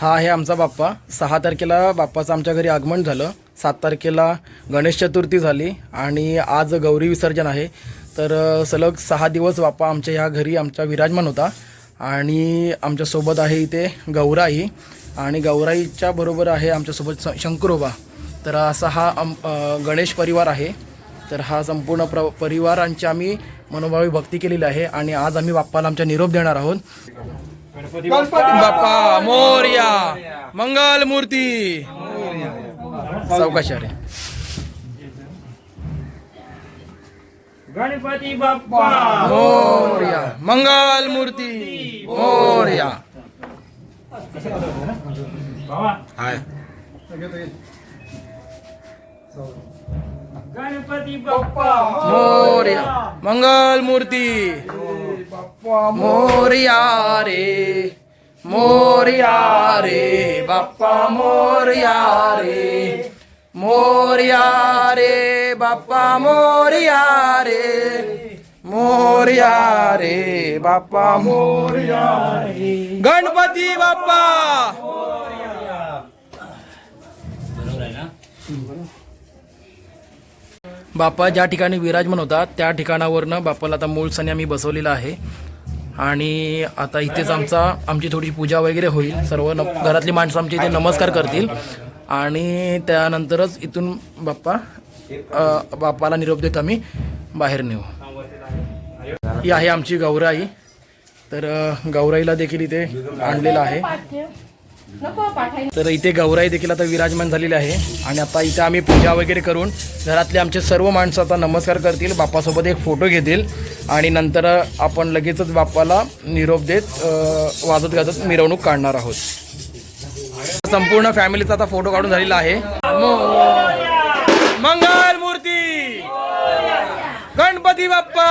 हा आहे आमचा बाप्पा. सहा तारखेला बाप्पाचं आमच्या घरी आगमन झालं. सात तारखेला गणेश चतुर्थी झाली आणि आज गौरी विसर्जन आहे. तर सलग सहा दिवस बाप्पा आमच्या ह्या घरी आमच्या विराजमान होता. आणि आमच्यासोबत आहे इथे गौराई. आणि गौराईच्या बरोबर आहे आमच्यासोबत शंकरोबा. तर असा हा आम गणेश परिवार आहे. तर हा संपूर्ण प्र परिवारांची आम्ही मनोभावी भक्ती केलेली आहे आणि आज आम्ही बाप्पाला आमच्या निरोप देणार आहोत. बाप्पा. मोर्या. मंगल मूर्ती चौकशी अरे गणपती बाप्पा. मोर्या. मंगल मूर्ती मोर्या गणपती बाप्पा. मोर्या. मंगल मूर्ती मोरया रे मोरया रे बाप्पा मोरया रे मोरया रे बाप्पा मोरया रे मोरया रे बाप्पा मोरया रे गणपती बाप्पा! बाप्पा ज्या ठिकाणी विराजमान होता त्या ठिकाणावरनं बाप्पाला आता मूळ सणी आम्ही बसवलेला आहे. आणि आता इथेच आमचा आमची थोडी पूजा वगैरे होईल. सर्व न घरातली माणसं आमच्या इथे नमस्कार करतील. आणि त्यानंतरच इथून बाप्पा बाप्पाला निरोप देत आम्ही. बाहेर नेऊ. ही आहे आमची गौराई. तर गौराईला देखील इथे आणलेलं आहे. तर इथे गौराई देखील आता विराजमान झालेली आहे. आणि आता इथे आम्ही पूजा वगैरे करून घरातले आमचे सर्व माणसं आता नमस्कार करतील. बाप्पासोबत एक फोटो घेतील. आणि नंतर आपण लगेचच बाप्पाला निरोप देत वाजत गाजत मिरवणूक काढणार आहोत. संपूर्ण फॅमिलीचा आता फोटो काढून झालेला आहे. मंगल मूर्ती! गणपती बाप्पा!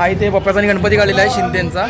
हा इथे पप्पाचा आणि गणपती काढलेला आहे शिंदेचा.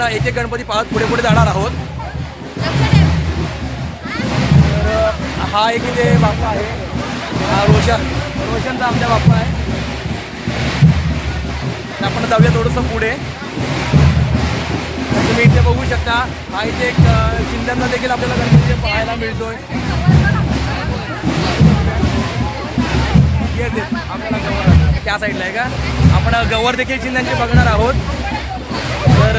आपण एक एक गणपती पाळत पुढे पुढे जाणार आहोत. तर हा एक इथे बाप्पा आहे. हा रोशन रोशनचा आमच्या बाप्पा आहे. आपण जाऊया थोडंसं पुढे. तुम्ही इथे बघू शकता हा इथे एक अ, शिंद्यांना देखील आपल्याला गणपती पाहायला मिळतोय. आपल्याला गवर त्या साईडला आहे का? आपण गवर देखील चिन्हांचे बघणार आहोत. तर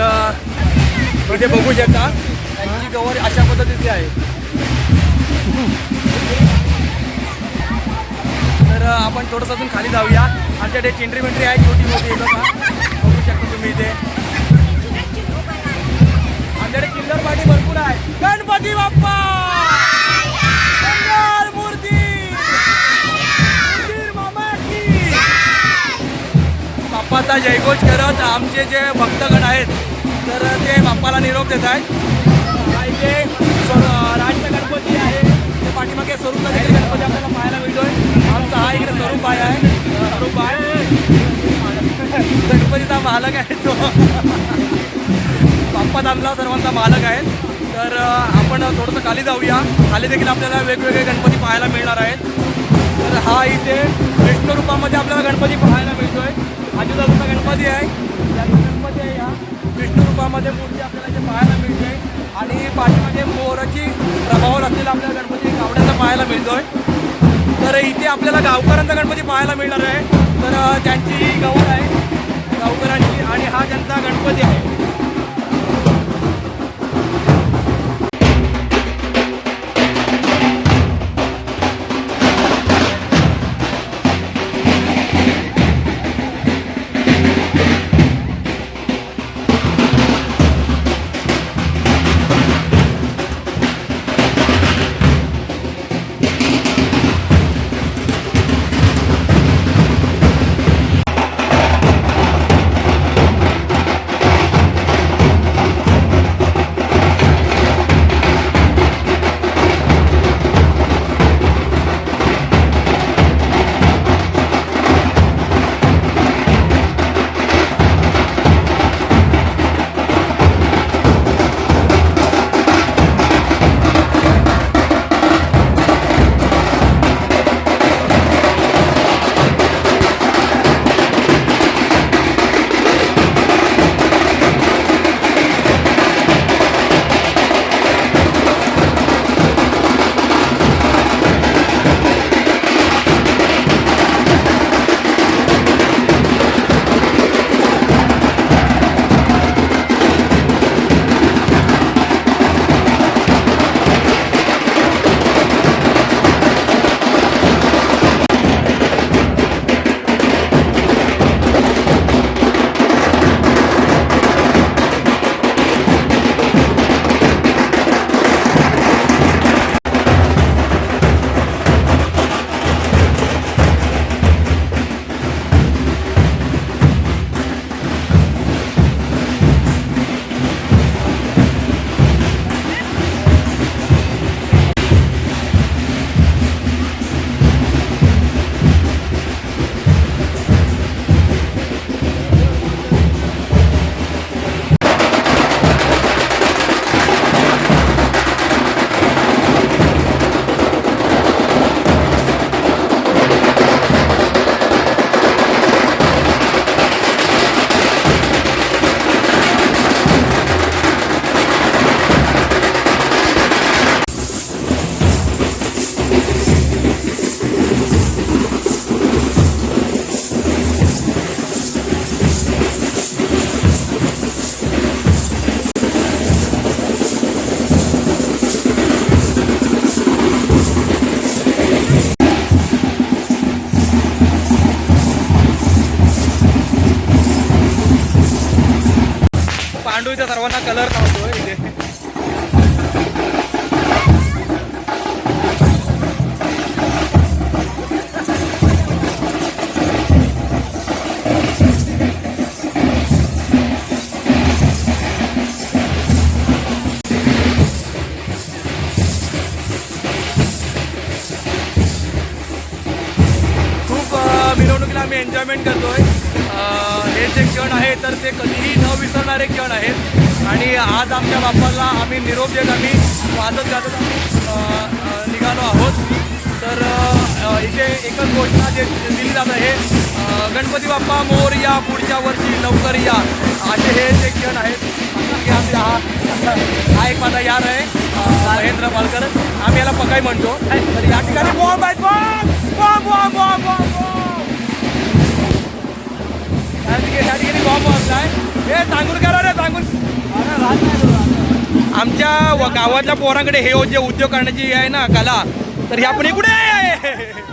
इथे बघू शकता त्यांची गवर अशा पद्धतीची आहे. तर आपण थोडंसं अजून खाली जाऊया. आमच्याकडे एक एंट्री आहे छोटी मोठी इथं बघू. शकता तुम्ही इथे. आमच्याकडे किल्लर पार्टी भरपूर आहे. गणपती बाप्पा! मूर्ती! बाप्पाचा जयघोष करत आमचे जे भक्तगण आहेत तर ते बाप्पाला निरोप देत आहेत. हा इथे स्वर- राज्य गणपती आहे. ते पाठीमागे स्वरूप गणपती आपल्याला पाहायला मिळतोय. आमचा हा इकडे स्वरूप आहे. आहे स्वरूप आहे. गणपतीचा मालक आहे तो. बाप्पा दामला सर्वांचा मालक आहे तर आपण थोडंसं खाली जाऊया. खाली देखील आपल्याला वेगवेगळे गणपती पाहायला मिळणार आहेत. तर हा इथे विष्णू रूपामध्ये आपल्याला गणपती पाहायला मिळतोय. आजूबाजूचा गणपती आहे. विष्णू रूपामध्ये मूर्ती आपल्याला इथे पाहायला मिळते. आणि पाठीमध्ये मोराची प्रभावावर असलेला आपल्याला गणपती गावड्याचा पाहायला मिळतोय. तर इथे आपल्याला गावकऱ्यांचा गणपती पाहायला मिळणार आहे. तर त्यांची ही गवळ आहे गावकऱ्यांची. आणि हा त्यांचा गणपती आहे. उद्योग आम्ही वाजत गाजत निघालो आहोत. तर इथे एकच घोषणा जे दिली जात आहे गणपती बाप्पा मोर या पुढच्या वर्षी लवकर या असे हे जे क्षण आहेत हा एक माझा यार आहे महेंद्र पालकर आम्ही याला पकाई म्हणतो. तर या ठिकाणी बॉम्ब आहेत bomb! Bomb bomb bomb bomb! या ठिकाणी बॉम्ब वाजत आहे आमच्या गावातल्या पोरांकडे हे जे उद्योग करण्याची आहे ना कला तर हे आपण कुठे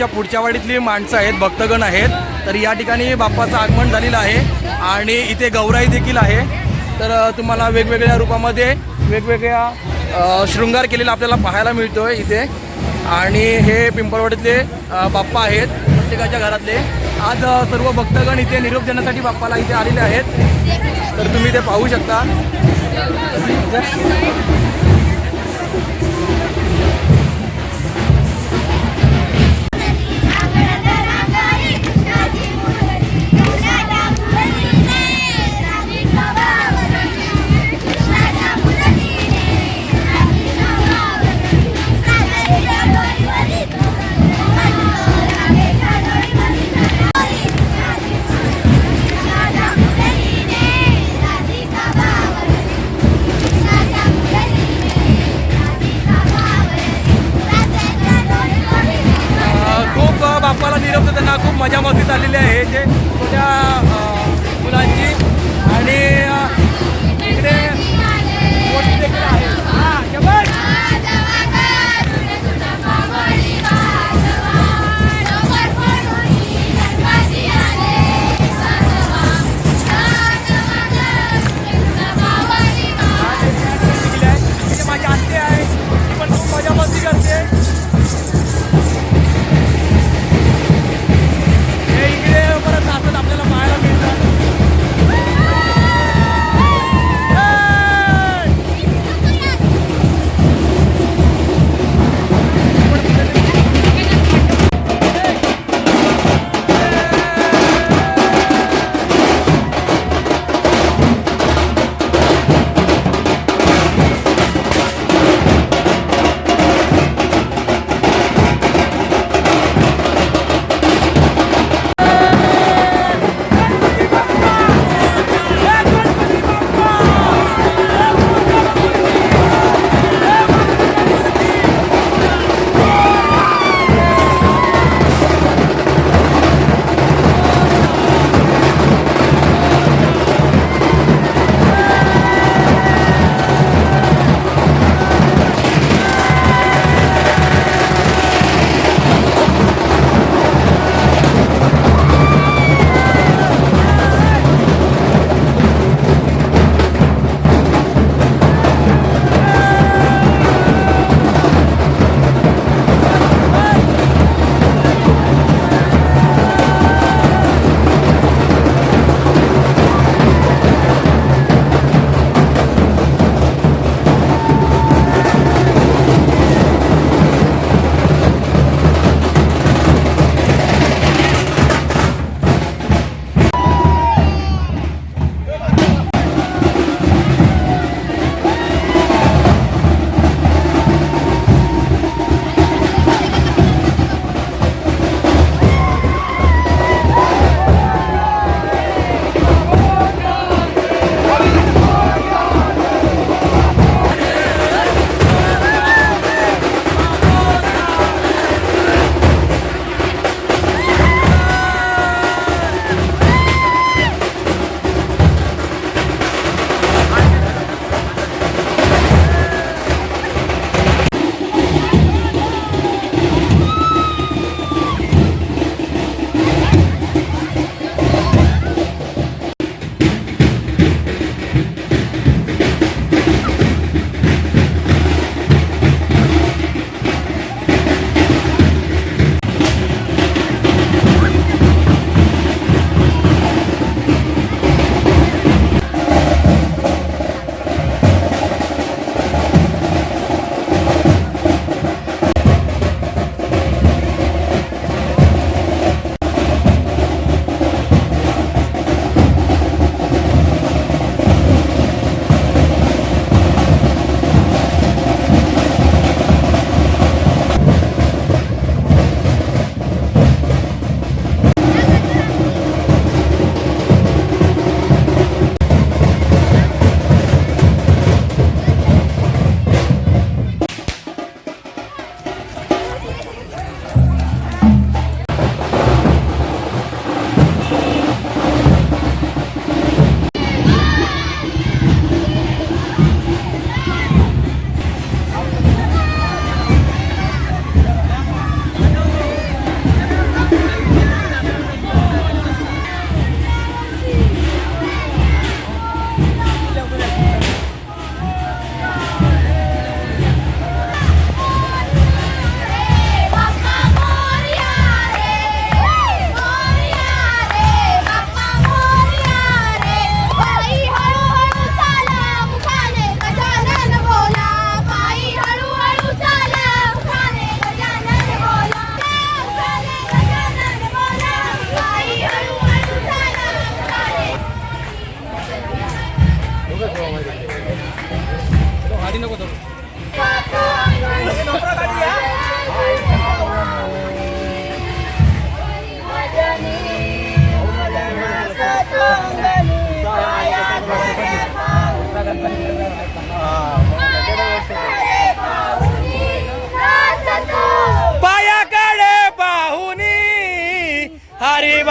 आमच्या पुढच्या वाडीतली माणसं आहेत भक्तगण आहेत. तर या ठिकाणी बाप्पाचं आगमन झालेलं आहे आणि इथे गौराई देखील आहे. तर तुम्हाला वेगवेगळ्या रूपामध्ये वेगवेगळ्या शृंगार केलेला आपल्याला पाहायला मिळतोय इथे. आणि हे पिंपळवाडीतले बाप्पा आहेत प्रत्येकाच्या घरातले. आज सर्व भक्तगण इथे निरोप देण्यासाठी बाप्पाला इथे आलेले आहेत. तर तुम्ही ते पाहू शकता.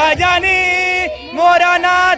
Rajani Morana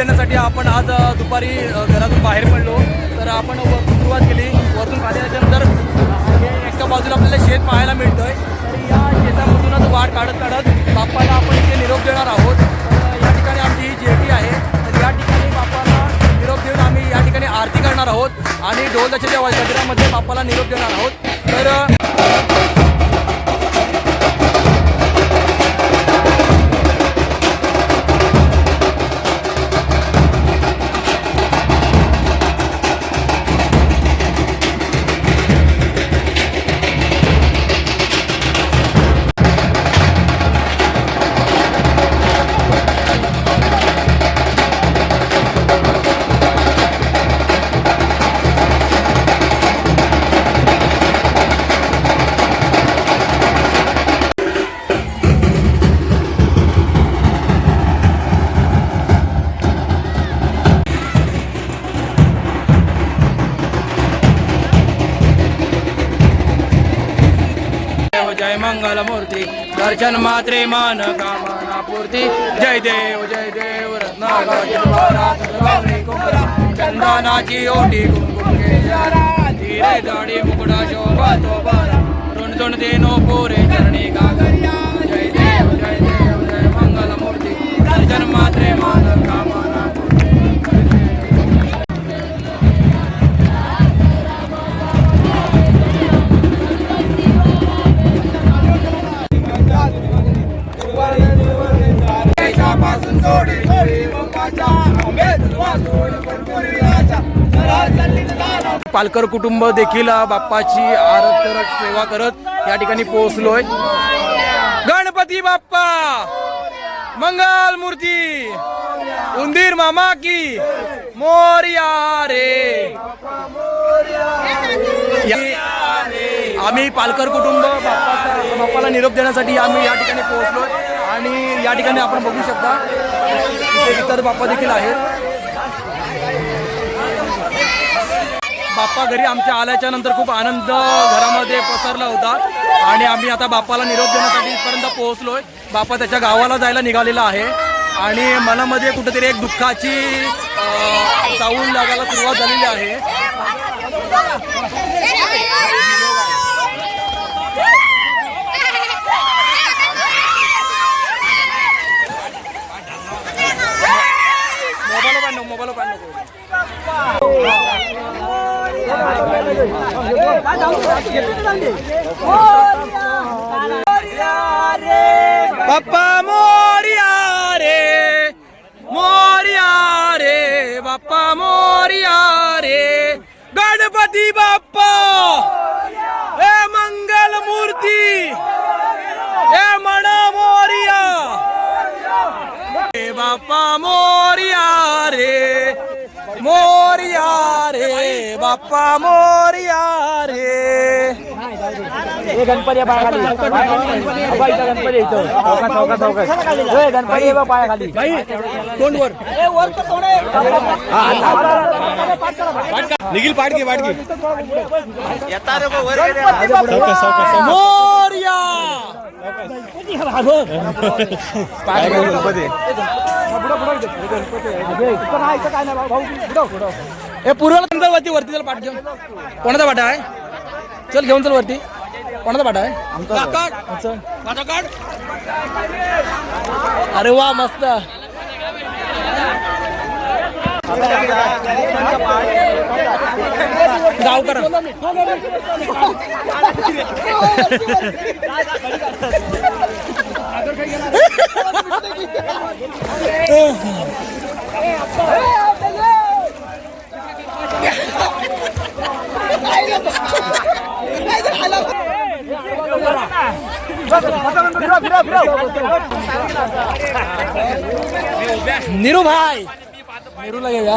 देण्यासाठी आपण आज दुपारी घरातून बाहेर पडलो. तर आपण सुरुवात केली. वरतून खाली आल्यानंतर हे एका बाजूला आपल्याला शेत पाहायला मिळतंय. तर या शेतामधूनच वाट काढत काढत बाप्पाला आपण इथे निरोप देणार आहोत. तर या ठिकाणी आमची ही जेटी आहे. तर या ठिकाणी बाप्पाला निरोप देऊन आम्ही या ठिकाणी आरती करणार आहोत. आणि ढोल त्याच्या गजरामध्ये बाप्पाला निरोप देणार आहोत. तर जन्मात्रे मात्रे मान कामना पूर्ती जय देव जय देव रत्नागिरी चंदनाची ओटी कुंकुम धीरे दाढी मुकुडा शोभा तो बारा ऋण देनो पोरे चरणी गागरिया पालकर कुटुंब देखील बाप्पाची आरत सेवा करत या ठिकाणी पोहोचलोय. गणपती बाप्पा! मंगल मूर्ती! उंदीर मामा की मोर्या रे! आम्ही पालकर कुटुंब बाप्पाला निरोप देण्यासाठी आम्ही या ठिकाणी पोहोचलोय. आणि या ठिकाणी आपण बघू शकता इतर बाप्पा देखील आहेत. बाप्पा घरी आमच्या आल्याच्यानंतर खूप आनंद घरामध्ये पसरला होता. आणि आम्ही आता बाप्पाला निरोप देण्यासाठी इथपर्यंत पोहोचलोय. बाप्पा त्याच्या गावाला जायला निघालेला आहे. आणि मनामध्ये कुठेतरी एक दुःखाची अं, लागायला सुरुवात झालेली आहे. मोबाईल पाहिजे मोबाईल पाहिजे नको बाप्पा मोरिया रे मोरिया रे बाप्पा मोरिया रे गणपती बाप्पा हे मंगल मूर्ती हे म्हणा मोरिया रे बाप्पा मोरिया रे मोरिया रे बाप्पा मोरिया रे गणपती पायाखाली गणपती इथं चौका चौका गणपती पायाखाली तोंडवर. निखिल पाडके पाडके मोर्या हे पूर्वाला तुमचा वरती वरती चल पाठ घेऊन. कोणाचा पाठा आहे? चल घेऊन चल वरती. कोणाचा पाठा आहे? चल. अरे वा मस्त. गावकर. निरू भाई निरूला घेऊया